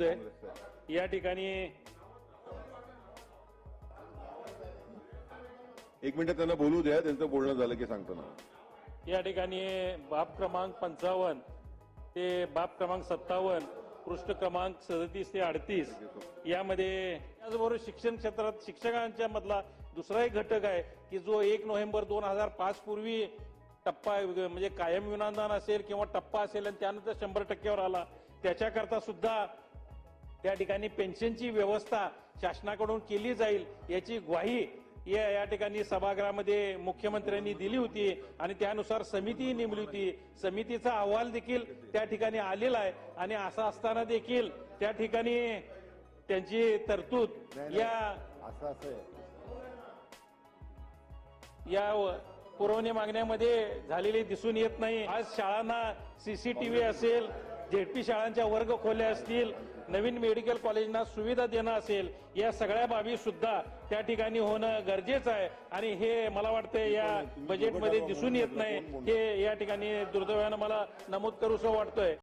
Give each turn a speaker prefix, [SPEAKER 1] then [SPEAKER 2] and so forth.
[SPEAKER 1] या ठिकाणी
[SPEAKER 2] एक मिनिट त्यांना बोलू द्या त्यांचं बोलणं झालं की सांगतो ना.
[SPEAKER 1] या ठिकाणी बाब क्रमांक पंचावन्न ते बाब क्रमांक सत्तावन्न पृष्ठ क्रमांक सदतीस ते अडतीस. यामध्ये त्याचबरोबर शिक्षण क्षेत्रात शिक्षकांच्या मधला दुसरा एक घटक आहे की जो एक नोव्हेंबर दोन हजार पाच पूर्वी टप्पा म्हणजे कायम विनादान असेल किंवा टप्पा असेल आणि त्यानंतर शंभर टक्क्यावर आला. त्याच्याकरता सुद्धा त्या ठिकाणी पेन्शनची व्यवस्था शासनाकडून केली जाईल याची ग्वाही या या ठिकाणी सभागृहामध्ये मुख्यमंत्र्यांनी दिली होती आणि त्यानुसार समिती नेमली होती. समितीचा अहवाल देखील त्या ठिकाणी आलेला आहे आणि असं असताना देखील त्या ठिकाणी त्यांची तरतूद या
[SPEAKER 3] असं
[SPEAKER 1] या पुरवणी मागण्यामध्ये झालेली दिसून येत नाही. आज शाळांना सीसीटीव्ही असेल झेडपी शाळांच्या वर्ग खोल्या असतील नवीन मेडिकल कॉलेजना सुविधा देणं असेल या सगळ्या बाबी सुद्धा त्या ठिकाणी होणं गरजेचं आहे. आणि हे मला वाटतं या बजेटमध्ये दिसून येत नाही. हे या ठिकाणी दुर्दैवानं मला नमूद करूसं वाटतंय.